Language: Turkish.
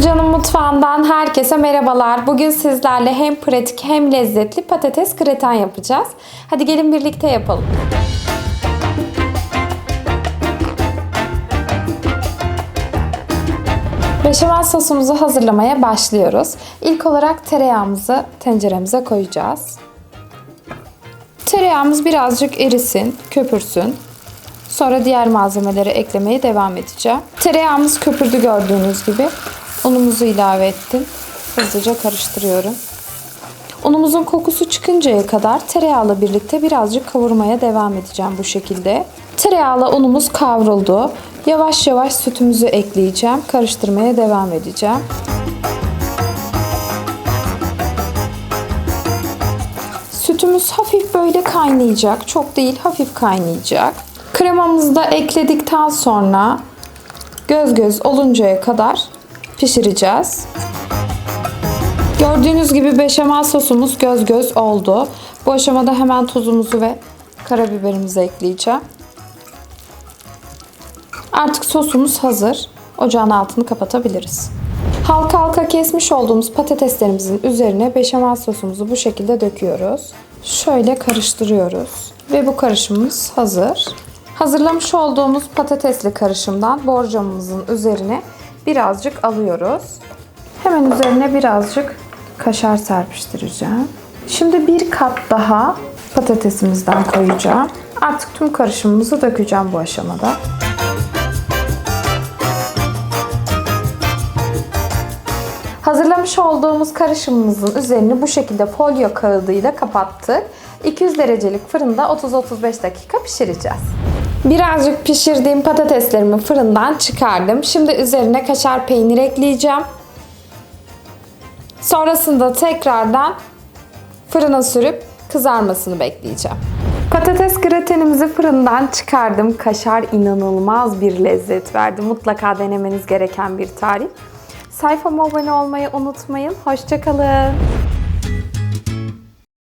Gülcan'ın mutfağından herkese merhabalar. Bugün sizlerle hem pratik hem lezzetli patates graten yapacağız. Hadi gelin birlikte yapalım. Beşamel sosumuzu hazırlamaya başlıyoruz. İlk olarak tereyağımızı tenceremize koyacağız. Tereyağımız birazcık erisin, köpürsün. Sonra diğer malzemeleri eklemeye devam edeceğim. Tereyağımız köpürdü gördüğünüz gibi. Unumuzu ilave ettim. Hızlıca karıştırıyorum. Unumuzun kokusu çıkıncaya kadar tereyağla birlikte birazcık kavurmaya devam edeceğim bu şekilde. Tereyağla unumuz kavruldu. Yavaş yavaş sütümüzü ekleyeceğim. Karıştırmaya devam edeceğim. Sütümüz hafif böyle kaynayacak. Çok değil, hafif kaynayacak. Kremamızı da ekledikten sonra göz göz oluncaya kadar pişireceğiz. Gördüğünüz gibi beşamel sosumuz göz göz oldu. Bu aşamada hemen tuzumuzu ve karabiberimizi ekleyeceğim. Artık sosumuz hazır. Ocağın altını kapatabiliriz. Halka halka kesmiş olduğumuz patateslerimizin üzerine beşamel sosumuzu bu şekilde döküyoruz. Şöyle karıştırıyoruz. Ve bu karışımımız hazır. Hazırlamış olduğumuz patatesli karışımdan borcamımızın üzerine birazcık alıyoruz. Hemen üzerine birazcık kaşar serpiştireceğim. Şimdi bir kat daha patatesimizden koyacağım. Artık tüm karışımımızı dökeceğim bu aşamada. Hazırlamış olduğumuz karışımımızın üzerini bu şekilde folyo kağıdıyla kapattık. 200 derecelik fırında 30-35 dakika pişireceğiz. Birazcık pişirdiğim patateslerimi fırından çıkardım. Şimdi üzerine kaşar peynir ekleyeceğim. Sonrasında tekrardan fırına sürüp kızarmasını bekleyeceğim. Patates gratenimizi fırından çıkardım. Kaşar inanılmaz bir lezzet verdi. Mutlaka denemeniz gereken bir tarif. Sayfama abone olmayı unutmayın. Hoşçakalın.